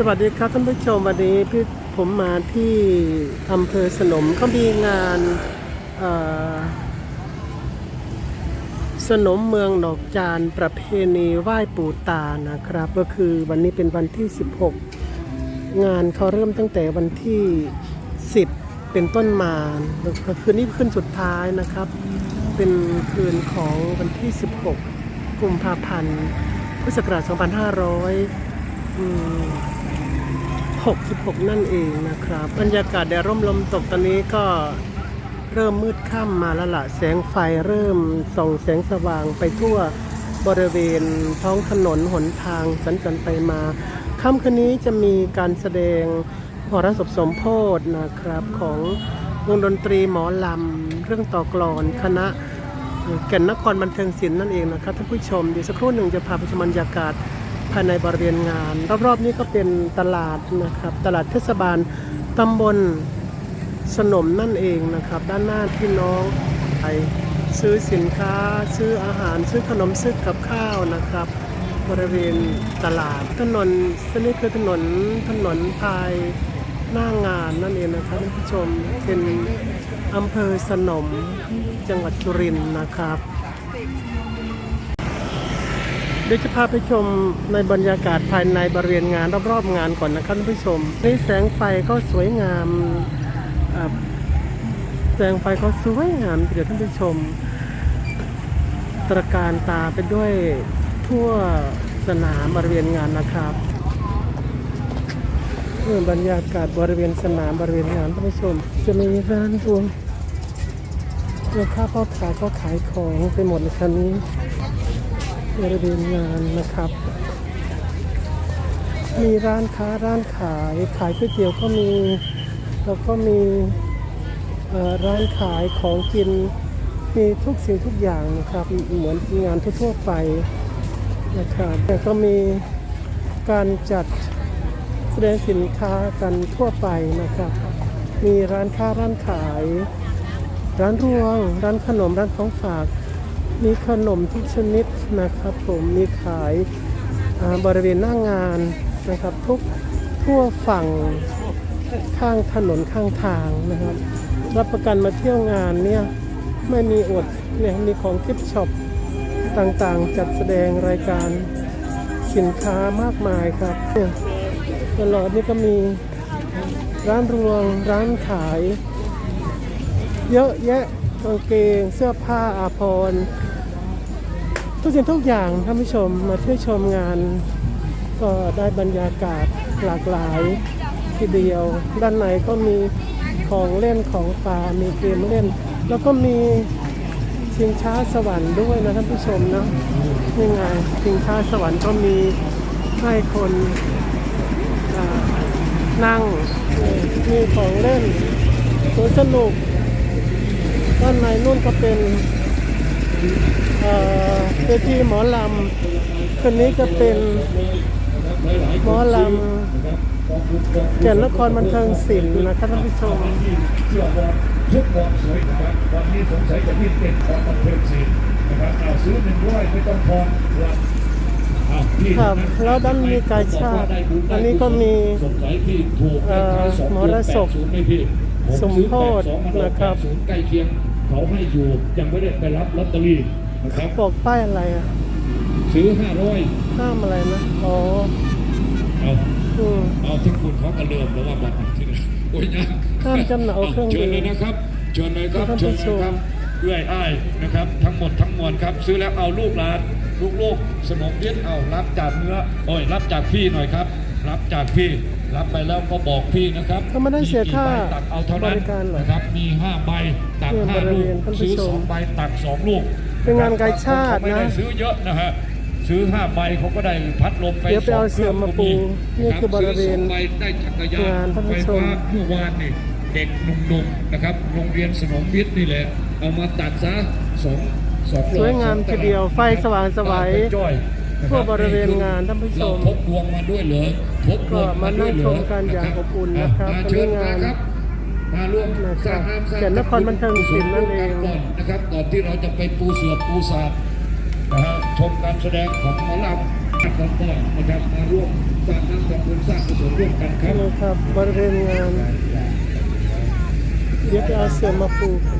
สวัสดีครับท่านผู้ชมวันนี้พี่ผมมาที่อำเภอสนมเขามีงานสนมเมืองดอกจานประเพณีไหว้ปู่ตานะครับ ก็คือวันนี้เป็นวันที่ 16 งานเขาเริ่มตั้งแต่วันที่ 10 เป็นต้นมาก็คือนี่ขึ้นสุดท้ายนะครับ เป็นคืนของวันที่ 16 กุมภาพันธ์พุทธศักราช2500 อืม 66 นั่นเองนะครับ บรรยากาศแดดร่มลมตกตอนนี้ก็เริ่มมืดค่ำมาแล้วละแสงไฟเริ่มส่องแสงสว่างไปทั่วบริเวณท้องถนนหนทางสัญจรไปมาค่ำคืนนี้จะมีการแสดงหรสพสมโพธนะครับของวงดนตรีหมอลำ เรื่องต่อกลอนคณะแก่นนครบันเทิงศิลป์นั่นเองนะครับท่านผู้ชมเดี๋ยวสักครู่หนึ่งจะพาไปชมบรรยากาศ ภายในบริเวณงาน รอบๆนี้ก็เป็นตลาดนะครับ ตลาดเทศบาลตำบลสนมนั่นเองนะครับ ด้านหน้าพี่น้องไปซื้อสินค้า ซื้ออาหาร ซื้อขนมซื้อกับข้าวนะครับ บริเวณตลาดถนนเส้นนี้คือถนนถนนภายหน้างานนั่นเองนะครับท่านผู้ชมเป็นอำเภอสนมจังหวัดสุรินทร์นะครับ เดี๋ยวจะพาไปชมในบรรยากาศภายในบริเวณงานรอบๆงานก่อนนะครับท่านผู้ชมนี่แสงไฟก็สวยงามแสงไฟก็สวยงามเดี๋ยวท่านผู้ชม ตระการตาไปด้วยทั่วสนามบริเวณงานนะครับเรื่อบรรยากาศบริเวณสนามบริเวณงานท่านผู้ชม จะมีร้านรวงแม่ค้าพ่อขายก็ขายของไปหมดในคันนี้ บริเวณงานนะครับ มีร้านค้าร้านขายขายก๋วยเตี๋ยวก็มีแล้วก็มีร้านขายของกินมีทุกสิ่งทุกอย่างนะครับเหมือนงานทั่วๆไปนะครับแต่ก็มีการจัดแสดงสินค้ากันทั่วไปนะครับ มีร้านค้าร้านขาย ร้านรวง ร้านขนมร้านของฝาก มีขนมทุกชนิดนะครับ ผมมีขายบริเวณหน้างานนะครับ ทุกทั่วฝั่งข้างถนนข้างทางนะครับ รับประกันมาเที่ยวงานเนี่ยไม่มีอดเนี่ยมีของกิฟต์ช็อปต่างๆ จัดแสดงรายการสินค้ามากมายครับเนี่ยตลอดนี่ก็มีร้านรวงร้านขาย เยอะแยะกางเกงเสื้อผ้าอาภรณ์ ทุกสิ่งทุกอย่างท่านผู้ชมมาเที่ยวชมงาน ก็ได้บรรยากาศหลากหลายทีเดียว ด้านในก็มีของเล่นของฝากมีเกมเล่น แล้วก็มีชิงช้าสวรรค์ด้วยนะท่านผู้ชมเนาะยังไงชิงช้าสวรรค์ก็มีให้คนนั่งมีของเล่นสวนสนุกด้านในนู่นก็เป็น เวทีหมอลำคนนี้ก็เป็นหมอลำแก่นนครบันเทิงศิลป์นะครับท่านผู้ชมชุดความสวยนะครับวันนี้สงสัยจะมีเต็มของบันเทิงศิลป์นะครับเอาซื้อหนึ่งร้อยไม่ต้องพอครับแล้วด้านมีกายชาติ อันนี้ก็มีหมอระศพสมโพธนะครับ เคียงเขาให้อยู่ยังไม่ได้ไปรับลอตเตอรี่นะครับบอกป้ายอะไรอะ ซื้อห้าร้อยห้ามอะไรนะ อ๋อ เอาอืมเอาที่คุณเขาก็เริ่มแล้วว่าบัตรที่ไหนโอ้ยยังห้ามจำหน่ายเอาเครื่องเชิญดื่มเลยนะครับ เชิญเลยครับท่านเชิผู้ญชเลยมครับเอื้อยอ้ายนะครับ ทั้งหมดทั้งมวลครับ ซื้อแล้วเอาลูกหลานลูกโลกสนมเย็ดเอารับจากเนื้อโอ้ยรับจากพี่หน่อยครับ รับจากพี่ รับไปแล้วก็บอกพี่นะครับเขาไม่ได้เสียค่ากี่ใบตักเอาเท่านั้นบริการเหรอนะครับ มีห้าใบตักเนี่ยห้าบริลูเวกณท่านผู้ซื้อชมสองใบตักสองลูกเป็นงานกายชาติไม่ได้นะซื้อเยอะนะฮะซื้อห้าใบเขาก็ได้พัดลมไปเดี๋ยวไปเอาสงครื่องเสื่อมมาปูก็นี่คือบริเวณ ซื้อสองใบได้จักรยานงานท่านผู้ไฟชม ฟ้าเมื่อวานนี่เด็กหนุ่มๆนะครับ โรงเรียนสนมวิทย์นี่แหละเอามาตัดซะสองสองสวยงามทีเดียวไฟสว่างสวัยจ้อยนะค ทั่วบริเวณงานท่านผู้ชมเราพกดวงมาด้วยเหรอพกดวงมาด้วยเหรอก็มานั่งชมกันอย่างอบอุ่นนะครับมาเชิญวันนี้งานมาครับมาร่วมนะครับสร้างน้ำสร้างแก่นนครบันเทิงศิลป์นั่นเองก่อนนะครับก่อนที่เราจะไปปูเสือปูสาดนะฮะชมการแสดงของหมอลำของพ่อนะครับมาร่วมสร้างน้ำทำบุญสร้างกุศลร่วมกันครับนี่ครับบริเวณงานเดี๋ยวไปเอาเสื่อมมาปูครับ